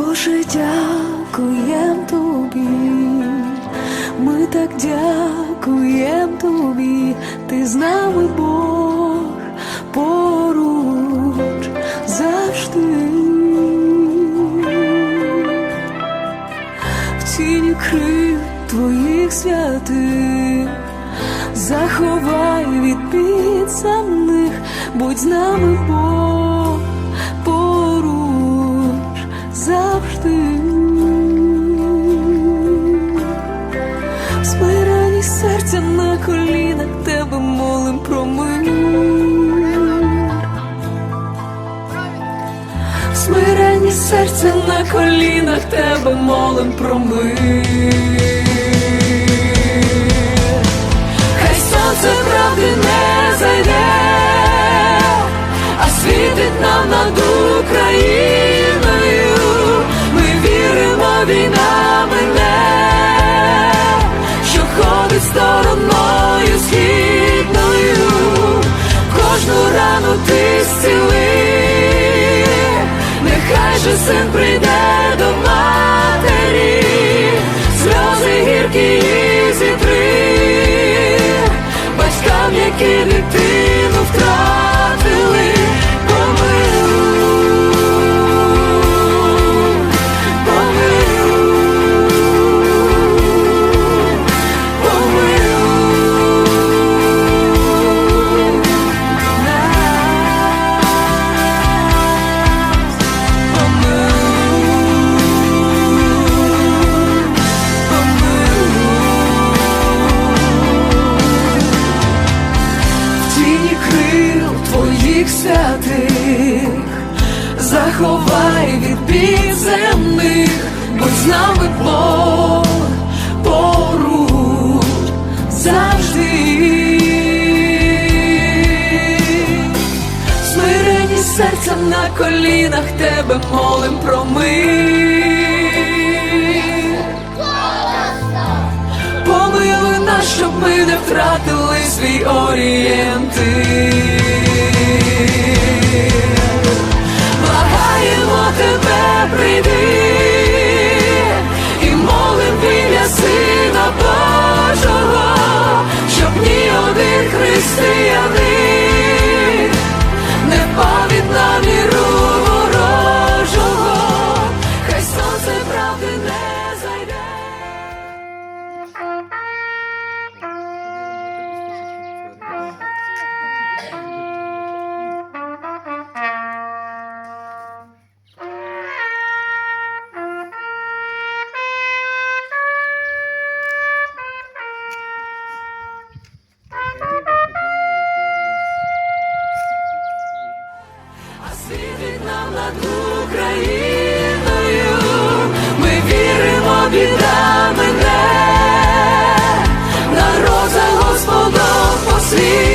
Боже, дякуєм тобі, ми так дякуєм тобі, ти з нами Бог поруч завжди. В тіні крил твоїх святих, заховай від підземних, будь з нами Бог колінах тебе молим про мир. Смирені серця на колінах тебе молим про мир. Хай сонце правди не зайде, а світить нам над Україною. син прийде Серцем на колінах тебе молим про мир. Помилуй нас, щоб ми не втратили свій орієнтир. Благаємо тебе, прийди sleep.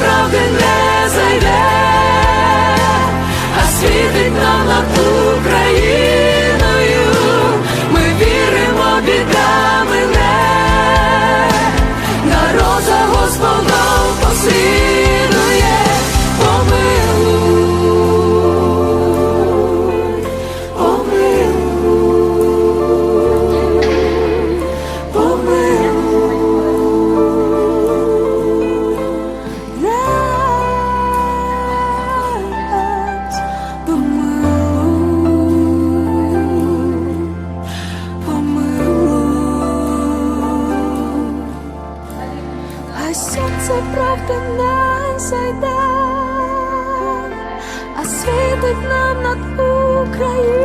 правди не зайде, а світить нам на знам над Україною.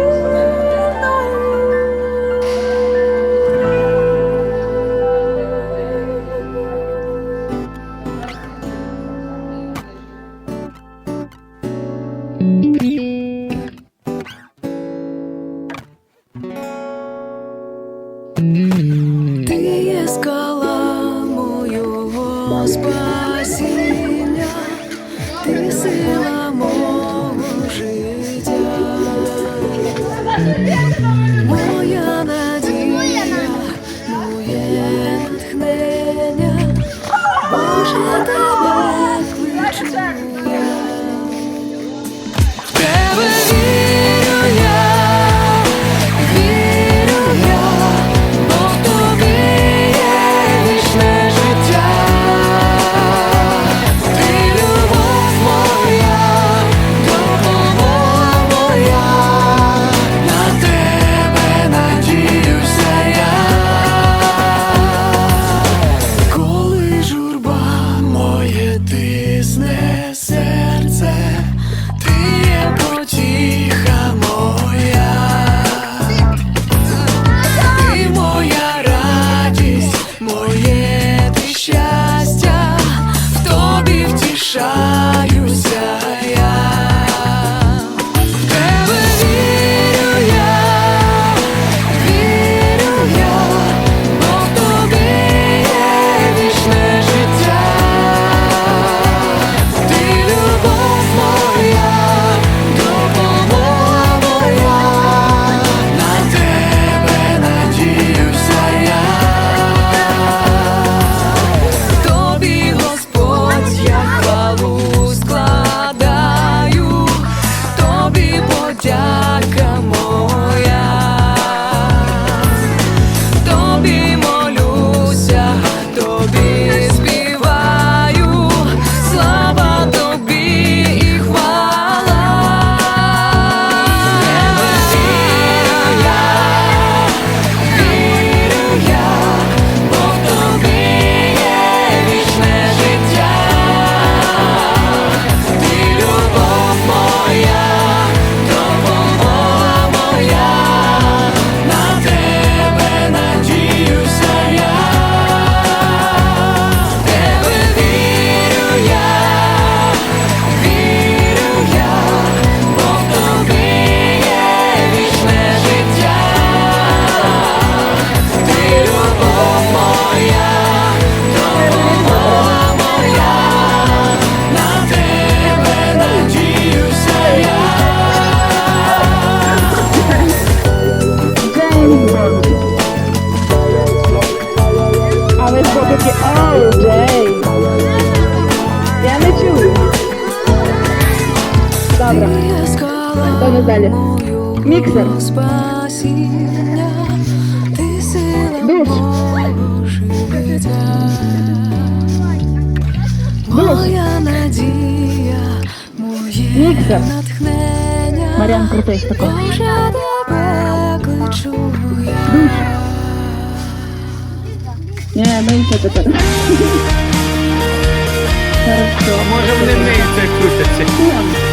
далі. Міксер. Бич. Бич. Міксер. Маріан крутий тако. Бич. Не, менше тепер. Хорошо. Може вони не це крутяться.